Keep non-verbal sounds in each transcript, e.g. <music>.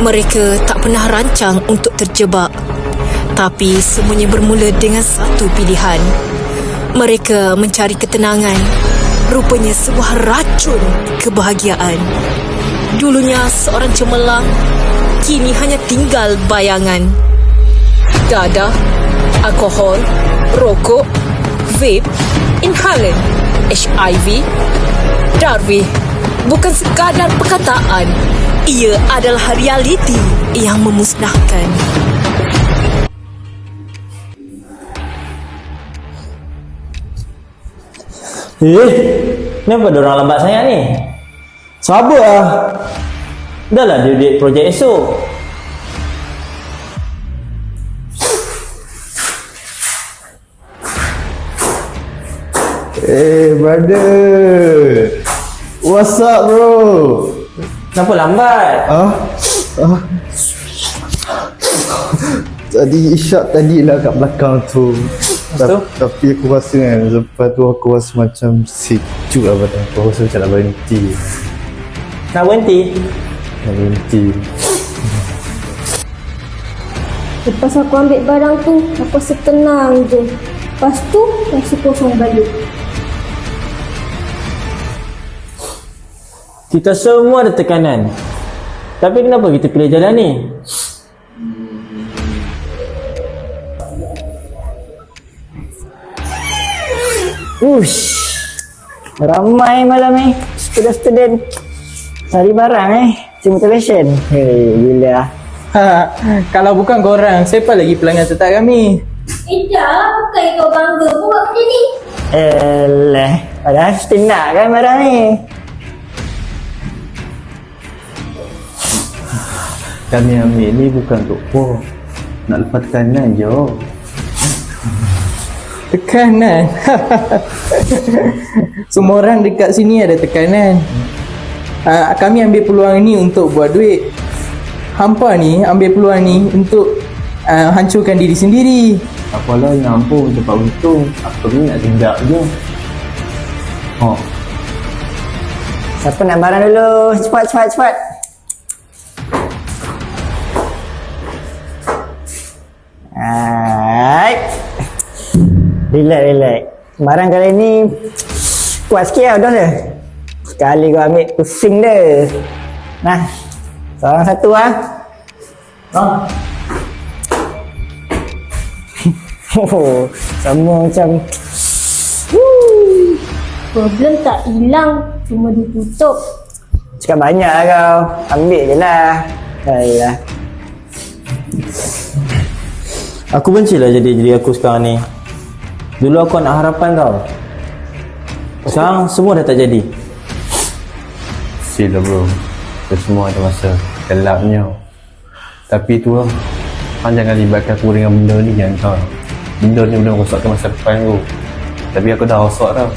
Mereka tak pernah rancang untuk terjebak. Tapi semuanya bermula dengan satu pilihan. Mereka mencari ketenangan. Rupanya sebuah racun kebahagiaan. Dulunya seorang cemerlang, kini hanya tinggal bayangan. Dadah, alkohol, rokok, vape, inhalan, HIV, Darwin bukan sekadar perkataan. Ia adalah realiti yang memusnahkan. Eh, kenapa orang lambat sangat ni? Sabar lah. Dah lah dia duit projek esok. Eh, brother. What's up, bro? Kenapa lambat? Ah? Ah? Tadi isyak tadi lah kat belakang tu. tu? Ta- Tapi aku rasa kan, lepas tu aku rasa macam sejuk lah badan aku. Aku rasa macam nak berhenti. Nak berhenti? Nak berhenti. Lepas aku ambil barang tu, aku rasa tenang je. Lepas tu, rasa kosong balik. Kita semua ada tekanan. Tapi kenapa kita pilih jalan ni? Ush, ramai malam ni student-student cari barang eh, cuma motivation. Hei, gila. Ha, kalau bukan korang, siapa lagi pelanggan tetap kami? Eh dah, bukan kau bangga pun buat benda ni. Eh, padahal mesti nak kan barang ni. Kami ambil ni bukan untuk apa. Nak lepas tekanan je. Tekanan. <laughs> Semua orang dekat sini ada tekanan. Ha, kami ambil peluang ini untuk buat duit. Hampa ni ambil peluang ni untuk uh, hancurkan diri sendiri. Apalah yang ampun cepat untung. Aku ni nak tindak je. Oh, Siapa nak barang dulu? Cepat, cepat, cepat. Relax, relax. Barang kali ni kuat sikit lah, dah dia. Sekali kau ambil pusing dia. Nah, seorang satu ah. <laughs> Oh, sama macam Problem tak hilang, cuma ditutup. Cakap banyak lah kau. Ambil je lah. Ayolah. Aku benci lah jadi diri aku sekarang ni. Dulu aku nak harapan tau. Sekarang semua dah tak jadi. Still lah bro. Kita semua ada masa gelapnya. Tapi tu lah. Kau jangan libatkan aku dengan benda ni kan kau. Benda ni benda rosakkan masa depan aku Tapi aku dah rosak tau.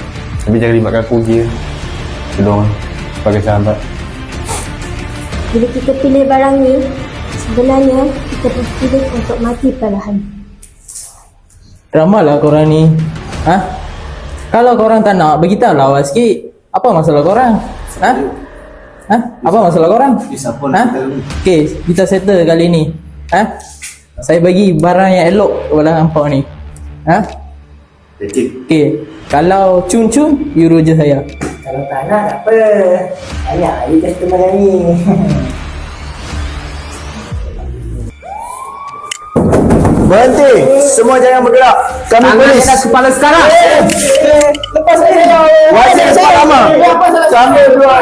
Tapi jangan libatkan aku je. Tolong Sebagai sahabat. Bila kita pilih barang ni, sebenarnya kita berpilih untuk mati perlahan. Drama lah korang ni. Ha? Kalau korang tak nak, bagi tahu lah awal sikit. Apa masalah korang? Ha? Ha? Apa masalah korang? Ha? Okay, kita settle kali ni. Ha? Saya bagi barang yang elok kepada hampa ni. Ha? Okay. Kalau cun-cun, you roja saya. Kalau tak nak, tak apa. Banyak lagi customer kami. <laughs> Berhenti. Semua jangan bergerak. Kami polis. kepala sekarang. Lepas saya Wasit cepat lama. Kami dua.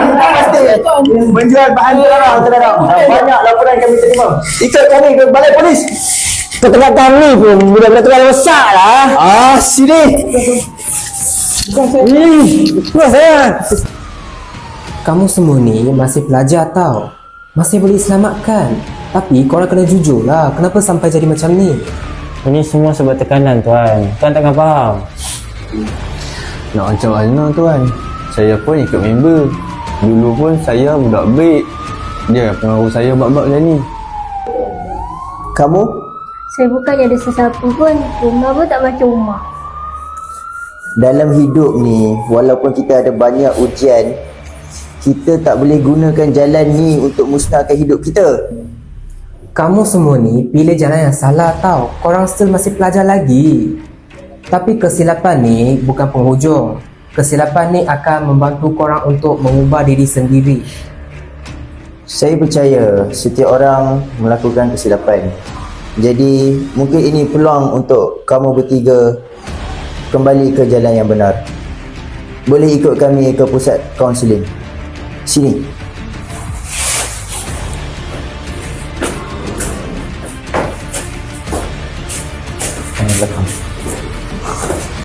Menjual bahan terlarang terlarang Banyak laporan kami terima. Ikat kami ke balai polis. Ketegat kami pun budak-budak terlalu besar lah. Ah sini. Kamu semua ni masih pelajar tau. Masih boleh selamatkan. Tapi korang kena jujur lah. Kenapa sampai jadi macam ni? Ini semua sebab tekanan tuan. Tuan takkan faham. Nak macam mana tuan Saya pun ikut member Dulu pun saya budak baik Dia pengaruh saya bab-bab macam ni Kamu? Saya bukannya ada sesiapa pun, rumah pun tak macam rumah. dalam hidup ni walaupun kita ada banyak ujian kita tak boleh gunakan jalan ni untuk musnahkan hidup kita kamu semua ni pilih jalan yang salah tau. Korang still masih pelajar lagi. Tapi kesilapan ni bukan penghujung. Kesilapan ni akan membantu korang untuk mengubah diri sendiri. Saya percaya setiap orang melakukan kesilapan. Jadi mungkin ini peluang untuk kamu bertiga kembali ke jalan yang benar. Boleh ikut kami ke pusat kaunseling. Sini.